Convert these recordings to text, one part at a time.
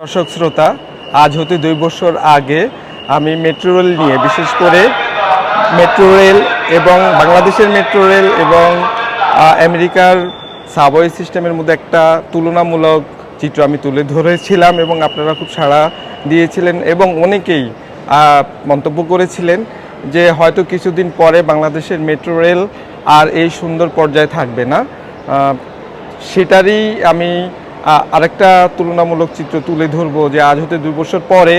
দর্শক শ্রোতা, আজ হতে দুই বছর আগে আমি মেট্রো রেল নিয়ে, বিশেষ করে মেট্রো রেল এবং বাংলাদেশের মেট্রো রেল এবং আমেরিকার সাবওয়ে সিস্টেমের মধ্যে একটা তুলনামূলক চিত্র আমি তুলে ধরেছিলাম এবং আপনারা খুব সাড়া দিয়েছিলেন এবং অনেকেই মন্তব্য করেছিলেন যে হয়তো কিছুদিন পরে বাংলাদেশের মেট্রো রেল আর এই সুন্দর পর্যায়ে থাকবে না। সেটারই আমি আরেকটা তুলনামূলক চিত্র তুলে ধরবো যে আজ হতে দুই বছর পরে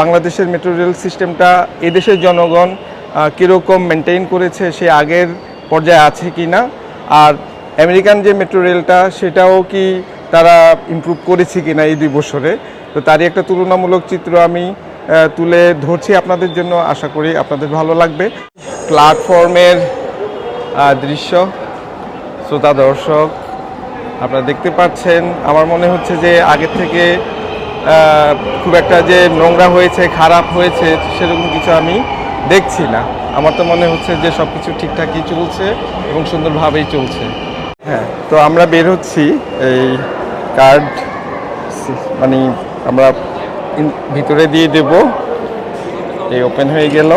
বাংলাদেশের মেট্রো রেল সিস্টেমটা এদেশের জনগণ কীরকম মেনটেন করেছে, সে আগের পর্যায়ে আছে কি না আর আমেরিকান যে মেট্রো রেলটা সেটাও কি তারা ইমপ্রুভ করেছে কি না এই দুই বছরে? তো তারই একটা তুলনামূলক চিত্র আমি তুলে ধরছি আপনাদের জন্য। আশা করি আপনাদের ভালো লাগবে। প্ল্যাটফর্মের দৃশ্য। শ্রোতা দর্শক আপনারা দেখতে পাচ্ছেন, আমার মনে হচ্ছে যে আগের থেকে খুব একটা যে নোংরা হয়েছে, খারাপ হয়েছে, সেরকম কিছু আমি দেখছি না। আমার তো মনে হচ্ছে যে সব কিছু ঠিকঠাকই চলছে এবং সুন্দরভাবেই চলছে। হ্যাঁ তো আমরা বের হচ্ছি এই কার্ড মানে আমরা ভিতরে দিয়ে দেব। এই ওপেন হয়ে গেল।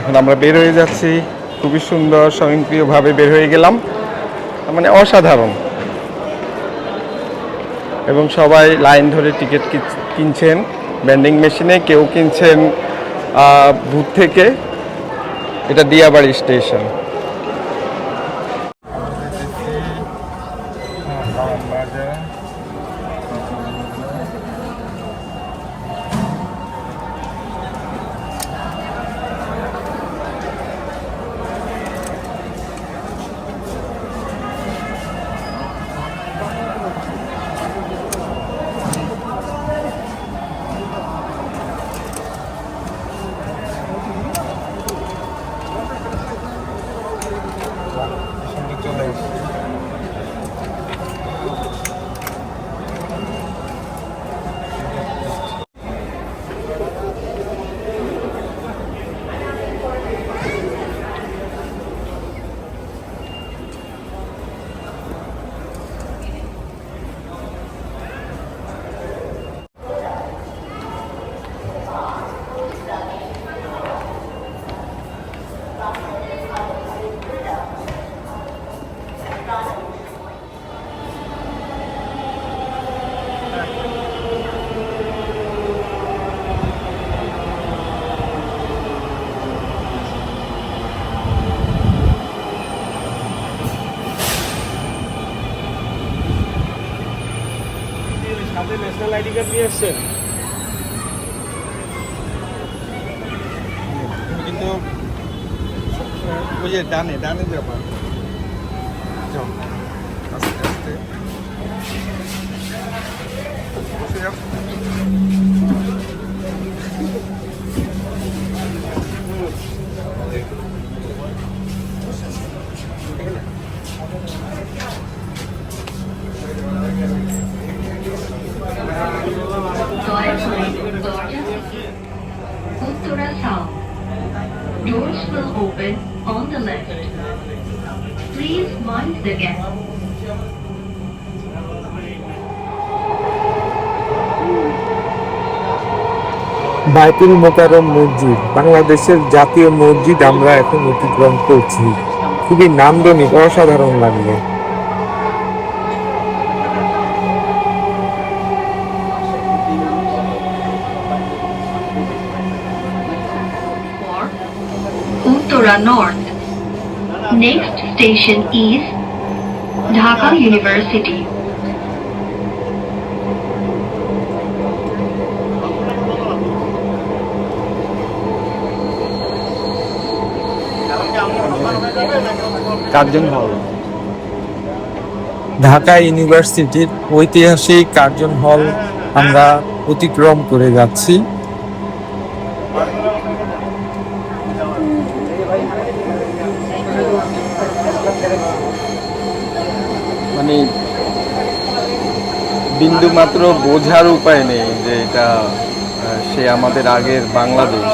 এখন আমরা বের হয়ে যাচ্ছি। খুবই সুন্দর, স্বয়ংক্রিয়ভাবে বের হয়ে গেলাম। মানে অসাধারণ। এবং সবাই লাইন ধরে টিকিট কিনছেন। ব্যান্ডিং মেশিনে কেউ কিনছেন বুথ থেকে। এটা দিয়াবাড়ি স্টেশন। সাথে ন্যাশনাল আইডি কার্ড নিয়ে আসছেন কিন্তু, ওই যে ডানে ডানে ব্যাপার আস্তে আস্তে। বসে যাও। বাইতুল মোকারম মসজিদ, বাংলাদেশের জাতীয় মসজিদ আমরা এখন অতিক্রম করছি খুবই নান্দনিক, অসাধারণ লাগল For Uttora North. Next station is Dhaka Curzon Hall Dhaka ইউনিভার্সিটির ঐতিহাসিক কার্জন হল আমরা অতিক্রম করে যাচ্ছি। মানে বিন্দু মাত্র বোঝার উপায় নেই যে এটা সে আমাদের আগের বাংলাদেশ।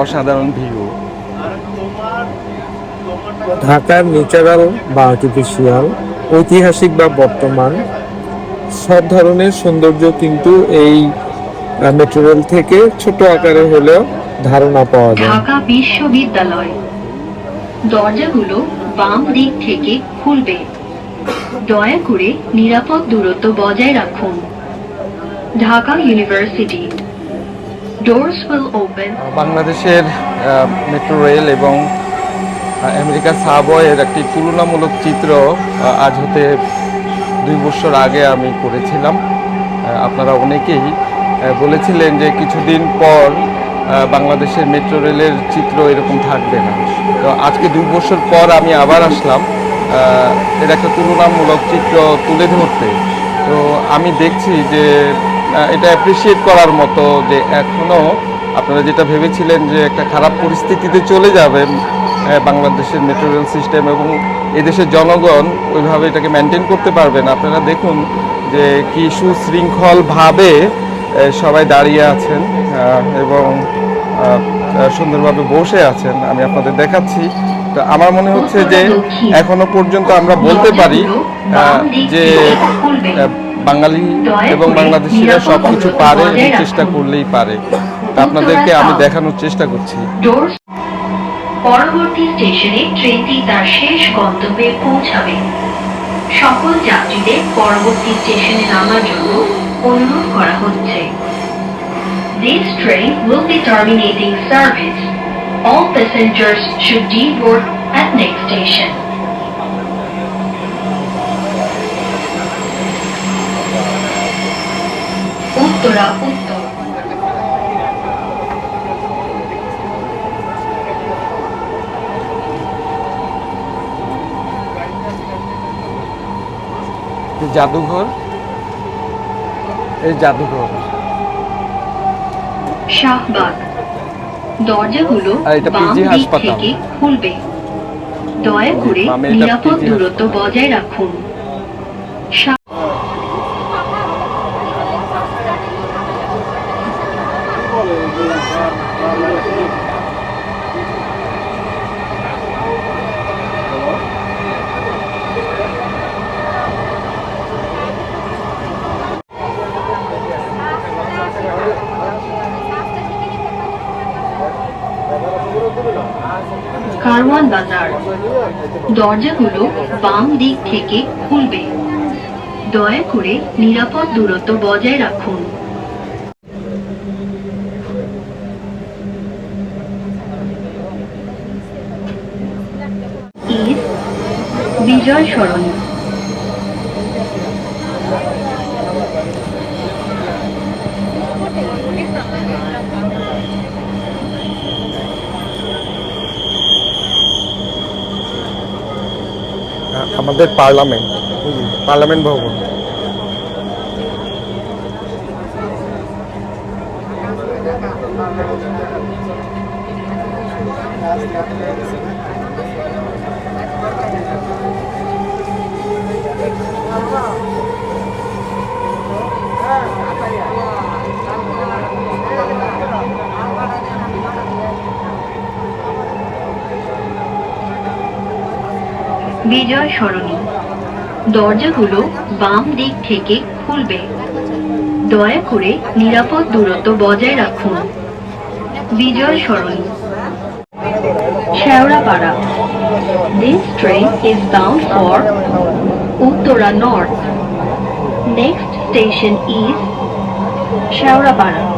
অসাধারণ ভিউ ঢাকার ন্যাচারাল বা আর্টিফিশিয়াল ঐতিহাসিক বা বর্তমান সব ধরনের সৌন্দর্য কিন্তু এই মেট্রো রেল থেকে ছোট আকারে হলেও ধারণা পাওয়া যায়। ঢাকা বিশ্ববিদ্যালয়। দরজাগুলো বাম দিক থেকে খুলবে। দয়া করে নিরাপদ দূরত্ব বজায় রাখুন। ঢাকা ইউনিভার্সিটি বাংলাদেশের মেট্রো রেল এবং আমেরিকার সাবওয়ের একটি তুলনামূলক চিত্র আজ হতে দুই বছর আগে আমি করেছিলাম। আপনারা অনেকেই বলেছিলেন যে কিছুদিন পর বাংলাদেশের মেট্রো রেলের চিত্র এরকম থাকবে না। তো আজকে দুই বছর পর আমি আবার আসলাম। এর একটা তুলনামূলক চিত্র তুলে ধরতে। তো আমি দেখছি যে এটা অ্যাপ্রিসিয়েট করার মতো যে এখনও আপনারা যেটা ভেবেছিলেন যে একটা খারাপ পরিস্থিতিতে চলে যাবেন আহ, বাংলাদেশের মেট্রো রেল সিস্টেম এবং এদেশের জনগণ ওইভাবে এটাকে মেনটেন করতে পারবেন আপনারা দেখুন যে কি সুশৃঙ্খলভাবে সবাই দাঁড়িয়ে আছেন এবং সুন্দরভাবে বসে আছেন। আমি আপনাদের দেখাচ্ছি। তো আমার মনে হচ্ছে যে এখনও পর্যন্ত আমরা বলতে পারি যে বাঙালি এবং বাংলাদেশিরা সব কিছু পারে চেষ্টা করলেই পারে। আপনাদেরকে আমি দেখানোর চেষ্টা করছি। পরবর্তী স্টেশনে ট্রেনটি তার শেষ গন্তব্যে পৌঁছাবে। সকল যাত্রীদের পরবর্তী স্টেশনে নামার জন্য অনুরোধ করা হচ্ছে। This train will be terminating service. All passengers should deboard at next station. Uttara. উত্তর জাদুঘর এই জাদুঘর। শাহবাগ। দরজাগুলো বাম দিক হাসপাতাল। থেকে খুলবে। দয়া করে নিরাপদ দূরত্ব বজায় রাখুন। কারওয়ান বাজার। দরজাগুলো বাম দিক থেকে খুলবে। দয়া করে নিরাপদ দূরত্ব বজায় রাখুন। বিজয় সরণি আমাদের পার্লামেন্ট পার্লামেন্ট ভবন বিজয় সরণি। দরজাগুলো বাম দিক থেকে খুলবে। দয়া করে নিরাপদ দূরত্ব বজায় রাখুন। Bijoy Sarani. Shewrapara. This train is bound for Uttara North. Next station is Shewrapara.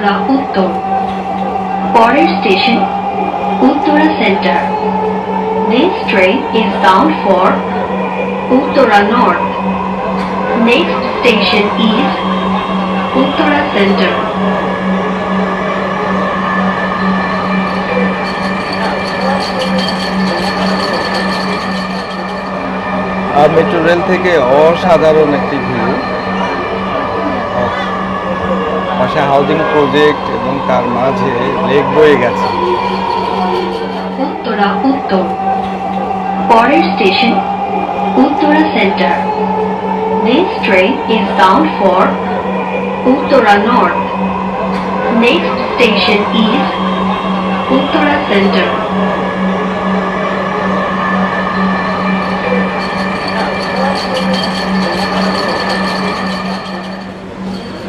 Uttara Uttar পরের station, Uttara centre. This train is bound for Uttara north next station is Uttara centre metro rail থেকে অসাধারণ একটি ভিড় পাশে হাউজিং প্রজেক্ট এবং তার মাঝে lake বয়ে গেছে। উত্তরা, উত্তর। পরের station Uttara centre this train is bound for Uttara north next station is Uttara centre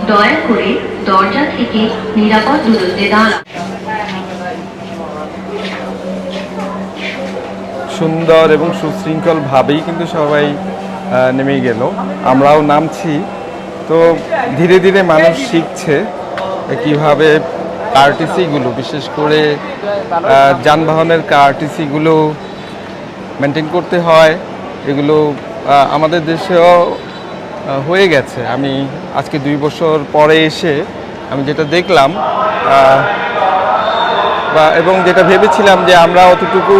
দয়া করে দরজা থেকে নিরাপদ দূরত্বে দাঁড়ান। সুন্দর এবং সুশৃঙ্খলভাবেই কিন্তু সবাই নেমে গেল। আমরাও নামছি। তো ধীরে ধীরে মানুষ শিখছে কীভাবে কার্টিসিগুলো, বিশেষ করে যানবাহনের কার্টিসিগুলো মেনটেন করতে হয়। এগুলো আমাদের দেশেও হয়ে গেছে। আমি আজকে দুই বছর পরে এসে আমি যেটা দেখলাম বা এবং যেটা ভেবেছিলাম যে আমরা অতটুকু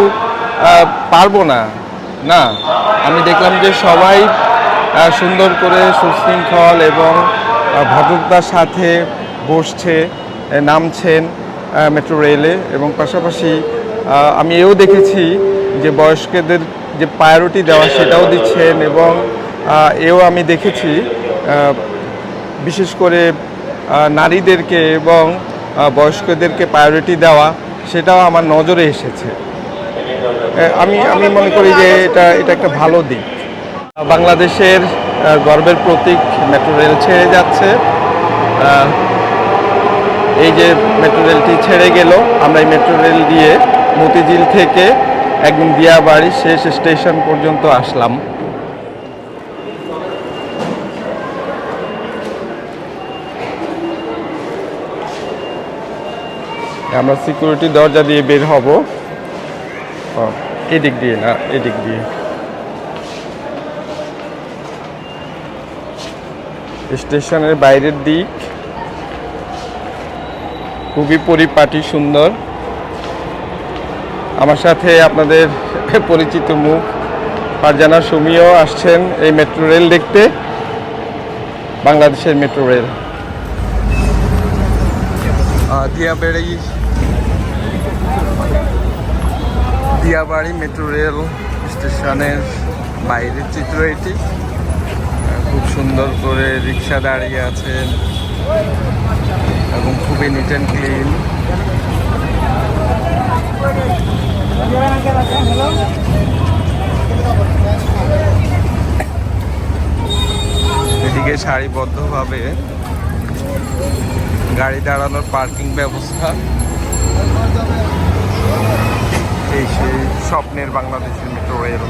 পারব না না, আমি দেখলাম যে সবাই সুন্দর করে সুশৃঙ্খল এবং ভদ্রতার সাথে বসছে নামছেন মেট্রো রেলে এবং পাশাপাশি আমি এও দেখেছি যে বয়স্কদের যে প্রায়োরিটি দেওয়া সেটাও দিচ্ছেন এবং এও আমি দেখেছি বিশেষ করে নারীদেরকে এবং বয়স্কদেরকে প্রায়োরিটি দেওয়া, সেটাও আমার নজরে এসেছে। আমি আমি মনে করি যে এটা এটা একটা ভালো দিক। বাংলাদেশের গর্বের প্রতীক মেট্রো রেল ছেড়ে যাচ্ছে। এই যে মেট্রো রেলটি ছেড়ে গেল, আমরা এই মেট্রো রেল দিয়ে মতিঝিল থেকে একদম দিয়াবাড়ি শেষ স্টেশন পর্যন্ত আসলাম। আমরা সিকিউরিটি দরজা দিয়ে বের হব। এদিক দিয়ে না, এদিক দিয়ে। স্টেশনের বাইরের দিক। খুবই পরিপাটি, সুন্দর। আমার সাথে আপনাদের পরিচিত মুখ, ফারজানা সুমিও আসছেন এই মেট্রো রেল দেখতে। বাংলাদেশের metro rail Diabari Diabari metro rail স্টেশনের বাইরের চিত্র এটি। খুব সুন্দর করে রিক্সা দাঁড়িয়ে আছেন এবং খুবই নিট অ্যান্ড ক্লিন এদিকে সারিবদ্ধভাবে গাড়ি দাঁড়ানোর পার্কিং ব্যবস্থা। এই সেই স্বপ্নের বাংলাদেশের মেট্রো রেল